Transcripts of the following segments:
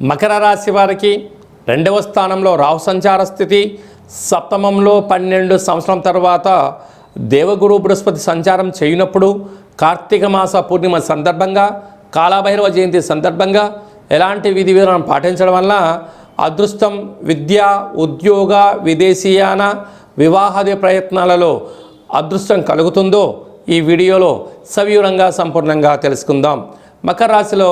మకర రాశి వారికి రెండవ స్థానంలో రాహు సంచార స్థితి సప్తమంలో పన్నెండు సంవత్సరం తర్వాత దేవగురు బృహస్పతి సంచారం చేయనప్పుడు కార్తీక మాస పూర్ణిమ సందర్భంగా కాలభైరవ జయంతి సందర్భంగా ఎలాంటి విధి విధానం పాటించడం వల్ల అదృష్టం విద్య ఉద్యోగ విదేశీయాన వివాహాది ప్రయత్నాలలో అదృష్టం కలుగుతుందో ఈ వీడియోలో సవివరంగా సంపూర్ణంగా తెలుసుకుందాం. మకర రాశిలో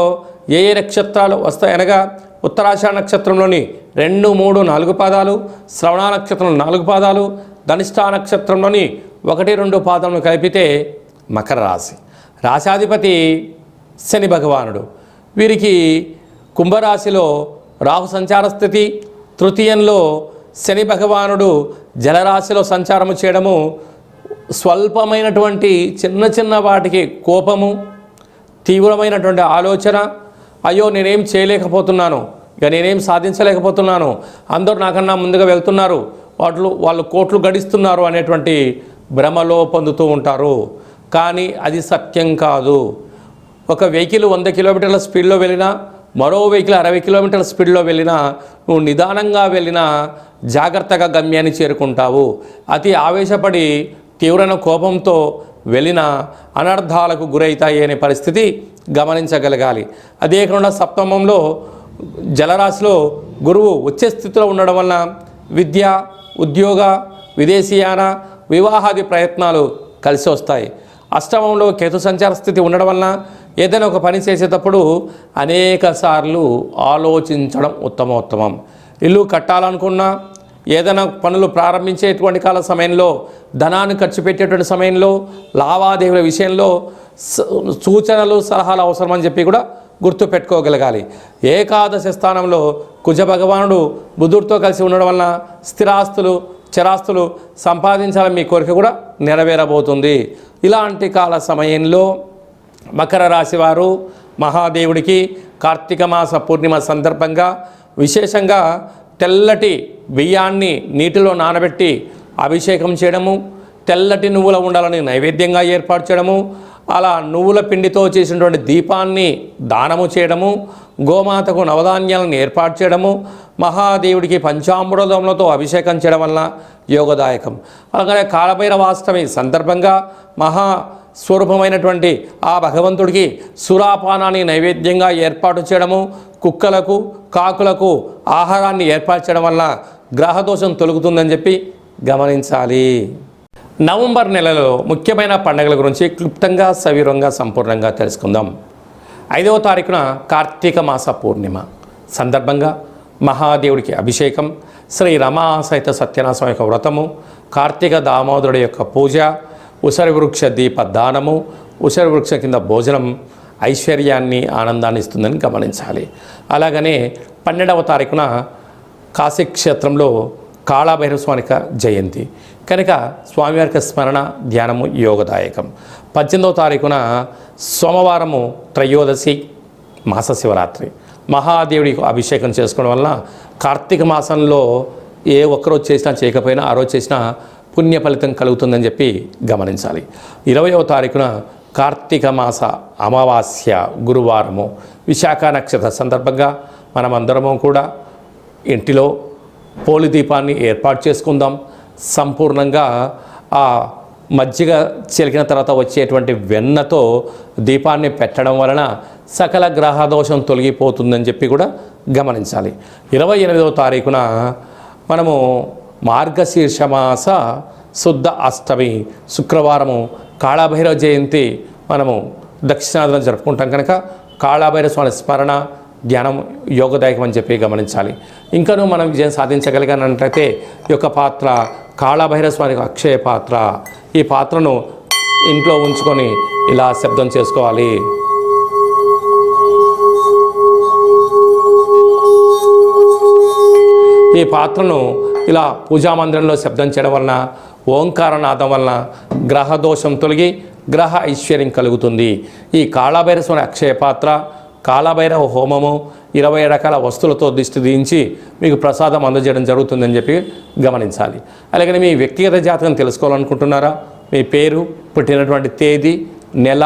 ఏ ఏ నక్షత్రాలు వస్తాయనగా ఉత్తరాషాఢ నక్షత్రంలోని రెండు మూడు నాలుగు పాదాలు శ్రవణ నక్షత్రం నాలుగు పాదాలు ధనిష్ఠా నక్షత్రంలోని ఒకటి రెండు పాదములు కలిపితే మకర రాశి. రాశాధిపతి శని భగవానుడు. వీరికి కుంభరాశిలో రాహు సంచార స్థితి తృతీయంలో శని భగవానుడు జలరాశిలో సంచారము చేయడము స్వల్పమైనటువంటి చిన్న చిన్న వాటికి కోపము తీవ్రమైనటువంటి ఆలోచన అయ్యో నేనేం చేయలేకపోతున్నాను. ఇక నేనేం సాధించలేకపోతున్నాను. అందరూ నాకన్నా ముందుగా వెళ్తున్నారు. వాళ్ళు వాళ్ళు కోట్లు గడిస్తున్నారు అనేటువంటి భ్రమలో పొందుతూ ఉంటారు. కానీ అది సత్యం కాదు. ఒక వెహికల్ వంద కిలోమీటర్ల స్పీడ్లో వెళ్ళినా మరో వెహికల్ అరవై కిలోమీటర్ల స్పీడ్లో వెళ్ళినా నువ్వు నిదానంగా వెళ్ళినా జాగ్రత్తగా గమ్యాన్ని చేరుకుంటావు. అతి ఆవేశపడి తీవ్రమైన కోపంతో వెళ్ళిన అనర్థాలకు గురవుతాయి అనే పరిస్థితి గమనించగలగాలి. అదే కాకుండా సప్తమంలో జలరాశిలో గురువు వచ్చే స్థితిలో ఉండడం వలన విద్య ఉద్యోగ విదేశీయాన వివాహాది ప్రయత్నాలు కలిసి వస్తాయి. అష్టమంలో కేతు సంచార స్థితి ఉండడం వలన ఏదైనా ఒక పని చేసేటప్పుడు అనేక సార్లు ఆలోచించడం ఉత్తమోత్తమం. ఇల్లు కట్టాలనుకున్నా ఏదైనా పనులు ప్రారంభించేటువంటి కాల సమయంలో ధనాన్ని ఖర్చు పెట్టేటువంటి సమయంలో లావాదేవీల విషయంలో సూచనలు సలహాలు అవసరమని చెప్పి కూడా గుర్తు పెట్టుకోగలగాలి. ఏకాదశి స్థానంలో కుజ భగవానుడు బుధుడితో కలిసి ఉండడం వలన స్థిరాస్తులు చరాస్తులు సంపాదించాలని మీ కోరిక కూడా నెరవేరబోతుంది. ఇలాంటి కాల సమయంలో మకర రాశి వారు మహాదేవుడికి కార్తీక మాస పూర్ణిమ సందర్భంగా విశేషంగా తెల్లటి బియ్యాన్ని నీటిలో నానబెట్టి అభిషేకం చేయడము తెల్లటి నువ్వుల ఉండాలని నైవేద్యంగా ఏర్పాటు చేయడము అలా నువ్వుల పిండితో చేసినటువంటి దీపాన్ని దానము చేయడము గోమాతకు నవధాన్యాలను ఏర్పాటు చేయడము మహాదేవుడికి పంచామృతములతో అభిషేకం చేయడం వలన యోగదాయకం. అలాగే కాలభైరవాష్టమి సందర్భంగా మహా స్వరూపమైనటువంటి ఆ భగవంతుడికి సురాపానాన్ని నైవేద్యంగా ఏర్పాటు చేయడము కుక్కలకు కాకులకు ఆహారాన్ని ఏర్పరచడం వల్ల గ్రహదోషం తొలుగుతుందని చెప్పి గమనించాలి. నవంబర్ నెలలో ముఖ్యమైన పండుగల గురించి క్లుప్తంగా సవీరంగా సంపూర్ణంగా తెలుసుకుందాం. ఐదవ తారీఖున కార్తీక మాస పూర్ణిమ. సందర్భంగా మహాదేవుడికి అభిషేకం శ్రీ రమా సహిత సత్యనాశం యొక్క వ్రతము కార్తీక దామోదరుడి యొక్క పూజ ఉసరి వృక్ష దీప దానము ఉసరి వృక్ష కింద భోజనం ఐశ్వర్యాన్ని ఆనందాన్ని ఇస్తుందని గమనించాలి. అలాగనే పన్నెండవ తారీఖున కాశీ క్షేత్రంలో కాళాభైరవ స్వామిక జయంతి. కనుక స్వామివారికి స్మరణ ధ్యానము యోగదాయకం. పద్దెనిమిదవ తారీఖున సోమవారము త్రయోదశి మాస శివరాత్రి. మహాదేవుడికి అభిషేకం చేసుకోవడం వలన కార్తీక మాసంలో ఏ ఒక్కరోజు చేసినా చేయకపోయినా ఆ రోజు చేసినా పుణ్య ఫలితం కలుగుతుందని చెప్పి గమనించాలి. ఇరవయవ తారీఖున కార్తీక మాస అమావాస్య గురువారము విశాఖ నక్షత్ర సందర్భంగా మనమందరము కూడా ఇంటిలో పోలి దీపాన్ని ఏర్పాటు చేసుకుందాం. సంపూర్ణంగా ఆ మజ్జిగ చిలికిన తర్వాత వచ్చేటువంటి వెన్నతో దీపాన్ని పెట్టడం వలన సకల గ్రహదోషం తొలగిపోతుందని చెప్పి కూడా గమనించాలి. ఇరవై ఎనిమిదవ తారీఖున మనము మార్గశీర్ష మాస శుద్ధ అష్టమి శుక్రవారము కాళాభైరవ జయంతి మనము దక్షిణాదిన జరుపుకుంటాం కనుక కాళాభైరవ స్వామి స్మరణ ధ్యానం యోగదాయకం అని చెప్పి గమనించాలి. ఇంకనూ మనం విజయం సాధించగలిగానంటే ఈ యొక్క పాత్ర కాళాభైరవ స్వామి అక్షయ పాత్ర. ఈ పాత్రను ఇంట్లో ఉంచుకొని ఇలా శబ్దం చేసుకోవాలి. ఈ పాత్రను ఇలా పూజా మందిరంలో శబ్దం చేయడం వలన ఓంకారనాథం వలన గ్రహ దోషం తొలగి గ్రహ ఐశ్వర్యం కలుగుతుంది. ఈ కాళభైరస్వామి అక్షయ పాత్ర కాళభైరవ హోమము ఇరవై రకాల వస్తువులతో దిష్టి దించి మీకు ప్రసాదం అందజేయడం జరుగుతుందని చెప్పి గమనించాలి. అలాగే మీ వ్యక్తిగత జాతకం తెలుసుకోవాలనుకుంటున్నారా? మీ పేరు పుట్టినటువంటి తేదీ నెల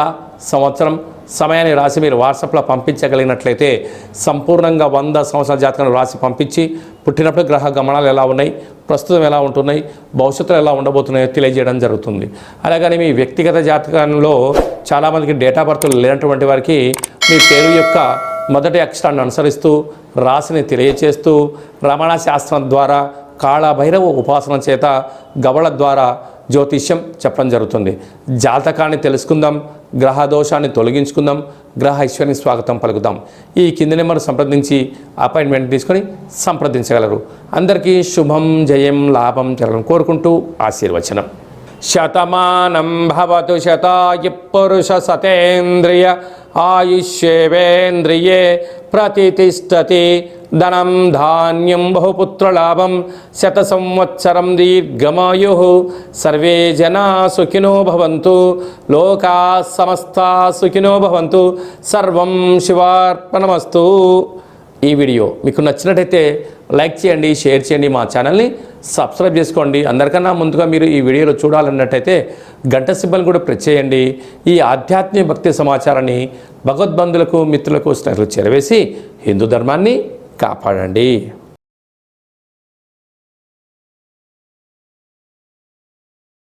సంవత్సరం సమయాన్ని రాసి మీరు వాట్సాప్లో పంపించగలిగినట్లయితే సంపూర్ణంగా వంద సంవత్సరాల జాతకాన్ని రాసి పంపించి పుట్టినప్పుడు గ్రహ గమనాలు ఎలా ఉన్నాయి ప్రస్తుతం ఎలా ఉంటున్నాయి భవిష్యత్తులో ఎలా ఉండబోతున్నాయో తెలియజేయడం జరుగుతుంది. అలాగని మీ వ్యక్తిగత జాతకంలో చాలామందికి డేటా బర్త్లు లేనటువంటి వారికి మీ పేరు యొక్క మొదటి అక్షరాన్ని అనుసరిస్తూ రాశిని తెలియచేస్తూ రమణ శాస్త్రం ద్వారా కాళభైరవ ఉపాసన చేత గవళ ద్వారా జ్యోతిష్యం చెప్పడం జరుగుతుంది. జాతకాన్ని తెలుసుకుందాం గ్రహ దోషాన్ని తొలగించుకుందాం గ్రహ ఐశ్వర్యం స్వాగతం పలుకుదాం. ఈ కింది నెంబర్ సంప్రదించి అపాయింట్మెంట్ తీసుకొని సంప్రదించగలరు. అందరికీ శుభం జయం లాభం జరగడం కోరుకుంటూ ఆశీర్వచనం. శతమానం భవతు శతాయు పురుష సతేంద్రియ ఆయుష్యేవేంద్రియే ప్రతిష్టతి ధనం ధాన్యం బహుపుత్రలాభం శత సంవత్సరం దీర్ఘమాయు సర్వే జనా సుఖినో భవంతు లోకా సమస్త సుఖినో భవంతు సర్వం శివార్పణమస్తు ఈ వీడియో మీకు నచ్చినట్టయితే లైక్ చేయండి షేర్ చేయండి మా ఛానల్ని సబ్స్క్రైబ్ చేసుకోండి. అందరికన్నా ముందుగా మీరు ఈ వీడియోలో చూడాలన్నట్టయితే గంట సింబల్ కూడా ప్రెస్ చేయండి. ఈ ఆధ్యాత్మిక భక్తి సమాచారాన్ని భగవద్బంధులకు మిత్రులకు స్నేహితులకు చేరవేసి హిందూ ధర్మాన్ని కాపాడండి.